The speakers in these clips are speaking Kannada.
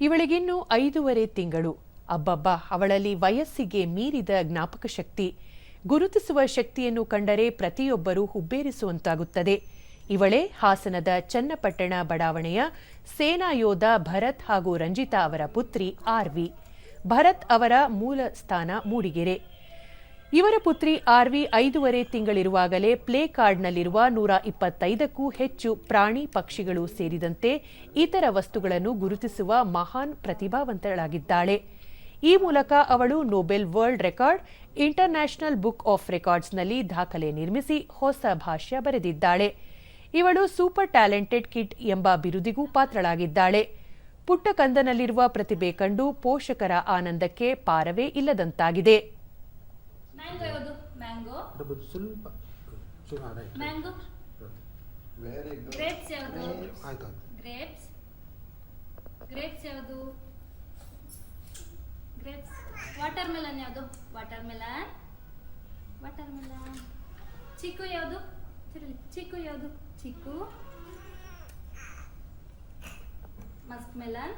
ಇವಳಿಗಿನ್ನು ಐದೂವರೆ ತಿಂಗಳು. ಅಬ್ಬಬ್ಬ, ಅವಳಲ್ಲಿ ವಯಸ್ಸಿಗೆ ಮೀರಿದ ಜ್ಞಾಪಕ ಶಕ್ತಿ. ಗುರುತಿಸುವ ಶಕ್ತಿಯನ್ನು ಕಂಡರೆ ಪ್ರತಿಯೊಬ್ಬರೂ ಹುಬ್ಬೇರಿಸುವಂತಾಗುತ್ತದೆ. ಇವಳೇ ಹಾಸನದ ಚನ್ನಪಟ್ಟಣ ಬಡಾವಣೆಯ ಸೇನಾ ಯೋಧ ಭರತ್ ಹಾಗೂ ರಂಜಿತಾ ಅವರ ಪುತ್ರಿ ಆರ್ವಿ ಭರತ್ ಅವರ ಮೂಲ ಸ್ಥಾನ ಮೂಡಿಗೆರೆ. ಇವರ ಪುತ್ರಿ ಆರ್ವಿ ಐದೂವರೆ ತಿಂಗಳಿರುವಾಗಲೇ ಪ್ಲೇ ಕಾರ್ಡ್ನಲ್ಲಿರುವ ನೂರ ಇಪ್ಪತ್ತೈದಕ್ಕೂ ಹೆಚ್ಚು ಪ್ರಾಣಿ ಪಕ್ಷಿಗಳು ಸೇರಿದಂತೆ ಇತರ ವಸ್ತುಗಳನ್ನು ಗುರುತಿಸುವ ಮಹಾನ್ ಪ್ರತಿಭಾವಂತಳಾಗಿದ್ದಾಳೆ. ಈ ಮೂಲಕ ಅವಳು Nobel world record, international book of ರೆಕಾರ್ಡ್ಸ್ನಲ್ಲಿ ದಾಖಲೆ ನಿರ್ಮಿಸಿ ಹೊಸ ಭಾಷ್ಯ ಬರೆದಿದ್ದಾಳೆ. ಇವಳು ಸೂಪರ್ ಟ್ಯಾಲೆಂಟೆಡ್ ಕಿಟ್ ಎಂಬ ಬಿರುದಿಗೂ ಪಾತ್ರಳಾಗಿದ್ದಾಳೆ. ಪುಟ್ಟ ಕಂದನಲ್ಲಿರುವ ಪ್ರತಿಭೆ ಕಂಡು ಪೋಷಕರ ಆನಂದಕ್ಕೆ ಪಾರವೇ ಇಲ್ಲದಂತಾಗಿದೆ. ಮ್ಯಾಂಗೋ ಡಬಲ್ ಸ್ವಲ್ಪ ಚೂರು right mango very good grapes ಯಾವುದು ಆಯ್ತು ಆಯ್ತು ಗ್ರೇಪ್ಸ್ ಗ್ರೇಪ್ಸ್ ಯಾವುದು ಗ್ರೇಪ್ಸ್ ವಾಟರ್ ಮೆಲನ್ ಯಾವುದು? Watermelon watermelon chikoo ಯಾವುದು. ಚಿಕ್ಕು ಯಾವುದು? ಚಿಕ್ಕು ಮಸ್ಕ್ ಮೆಲನ್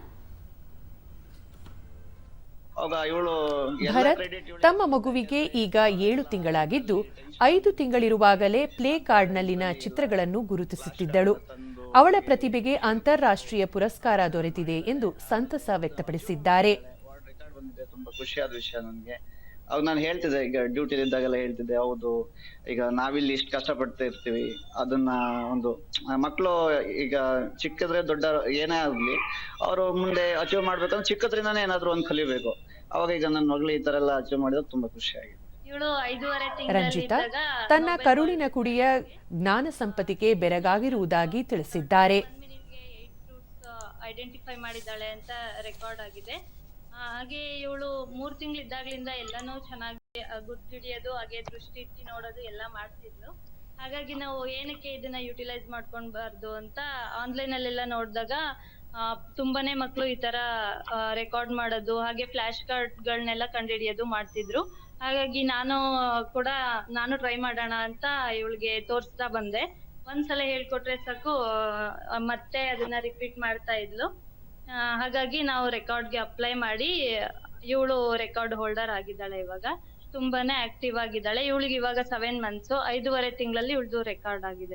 ಭರತ್ ತಮ್ಮ ಮಗುವಿಗೆ ಈಗ ಏಳು ತಿಂಗಳಾಗಿದ್ದು ಐದು ತಿಂಗಳಿರುವಾಗಲೇ ಪ್ಲೇ ಕಾರ್ಡ್ನಲ್ಲಿನ ಚಿತ್ರಗಳನ್ನು ಗುರುತಿಸುತ್ತಿದ್ದಳು. ಅವಳ ಪ್ರತಿಭೆಗೆ ಅಂತಾರಾಷ್ಟ್ರೀಯ ಪುರಸ್ಕಾರ ದೊರೆತಿದೆ ಎಂದು ಸಂತಸ ವ್ಯಕ್ತಪಡಿಸಿದ್ದಾರೆ. ಅವಾಗ ನಾನು ಹೇಳ್ತಿದ್ದೆ ಈಗ ಡ್ಯೂಟಿ ಇದ್ದಾಗೆಲ್ಲ ಹೇಳ್ತಿದ್ದೆ ಹೌದು ಈಗ ನಾವಿಲ್ಲಿ ಇಷ್ಟು ಕಷ್ಟಪಡ್ತಾ ಇರ್ತೀವಿ. ಅದನ್ನ ಒಂದು ಮಕ್ಕಳು ಈಗ ಚಿಕ್ಕದ್ರೆ ದೊಡ್ಡ ಏನೇ ಆಗ್ಲಿ ಅವರು ಮುಂದೆ ಅಚೀವ್ ಮಾಡ್ಬೇಕಂದ್ರೆ ಚಿಕ್ಕದ್ರಿಂದಾನೇ ಏನಾದ್ರು ಒಂದು ಕಲಿಬೇಕು. ಅವಾಗ ಈಗ ನನ್ನ ಮಗಳು ಈ ತರ ಎಲ್ಲ ಅಚೀವ್ ಮಾಡಿದ್ರೆ ತುಂಬಾ ಖುಷಿ ಆಗಿದೆ ರಂಜಿತಾ ತನ್ನ ಕರುಳಿನ ಕುಡಿಯ ಜ್ಞಾನ ಸಂಪತ್ತಿಗೆ ಬೆರಗಾಗಿರುವುದಾಗಿ ತಿಳಿಸಿದ್ದಾರೆ. ಐಡೆಂಟಿಫೈ ಮಾಡಿದ್ದಾಳೆ ಅಂತ ರೆಕಾರ್ಡ್ ಆಗಿದೆ. ಹಾಗೆ ಇವಳು ಮೂರ್ ತಿಂಗಳಿದ್ದಾಗ್ಲಿಂದ ಎಲ್ಲಾನು ಚೆನ್ನಾಗಿ ಗುರ್ತಿಡಿಯೋದು, ಹಾಗೆ ದೃಷ್ಟಿ ಇಟ್ಟು ನೋಡೋದು ಎಲ್ಲಾ ಮಾಡ್ತಿದ್ಲು. ಹಾಗಾಗಿ ನಾವು ಏನಕ್ಕೆ ಇದನ್ನ ಯುಟಿಲೈಸ್ ಮಾಡ್ಕೊಂಡ್ಬಾರ್ದು ಅಂತ ಆನ್ಲೈನ್ ಅಲ್ಲೆಲ್ಲ ನೋಡಿದಾಗ ತುಂಬಾನೇ ಮಕ್ಕಳು ಈ ತರ ರೆಕಾರ್ಡ್ ಮಾಡೋದು, ಹಾಗೆ ಫ್ಲಾಶ್ ಕಾರ್ಡ್ ಗಳನ್ನೆಲ್ಲ ಕಂಡುಹಿಡಿಯೋದು ಮಾಡ್ತಿದ್ರು. ಹಾಗಾಗಿ ನಾನು ಕೂಡ, ನಾನು ಟ್ರೈ ಮಾಡೋಣ ಅಂತ ಇವಳಿಗೆ ತೋರಿಸ್ತಾ ಬಂದೆ. ಒಂದ್ಸಲ ಹೇಳ್ಕೊಟ್ರೆ ಸಾಕು ಮತ್ತೆ ಅದನ್ನ ರಿಪೀಟ್ ಮಾಡ್ತಾ ಇದ್ಲು. ಹಾಗಾಗಿ ನಾವು ರೆಕಾರ್ಡ್ಗೆ ಅಪ್ಲೈ ಮಾಡಿ, ಇವಳು ರೆಕಾರ್ಡ್ ಹೋಲ್ಡರ್ ಆಗಿದ್ದಾಳೆ ಇವಾಗ. ತುಂಬಾನೇ ಆಕ್ಟಿವ್ ಆಗಿದ್ದಾಳೆ. ಇವಳಿಗೆ ಇವಾಗ ಸೆವೆನ್ ಮಂತ್ಸ್ ಐದೂವರೆ ತಿಂಗಳಲ್ಲಿ ಇವಳದು ರೆಕಾರ್ಡ್ ಆಗಿದೆ.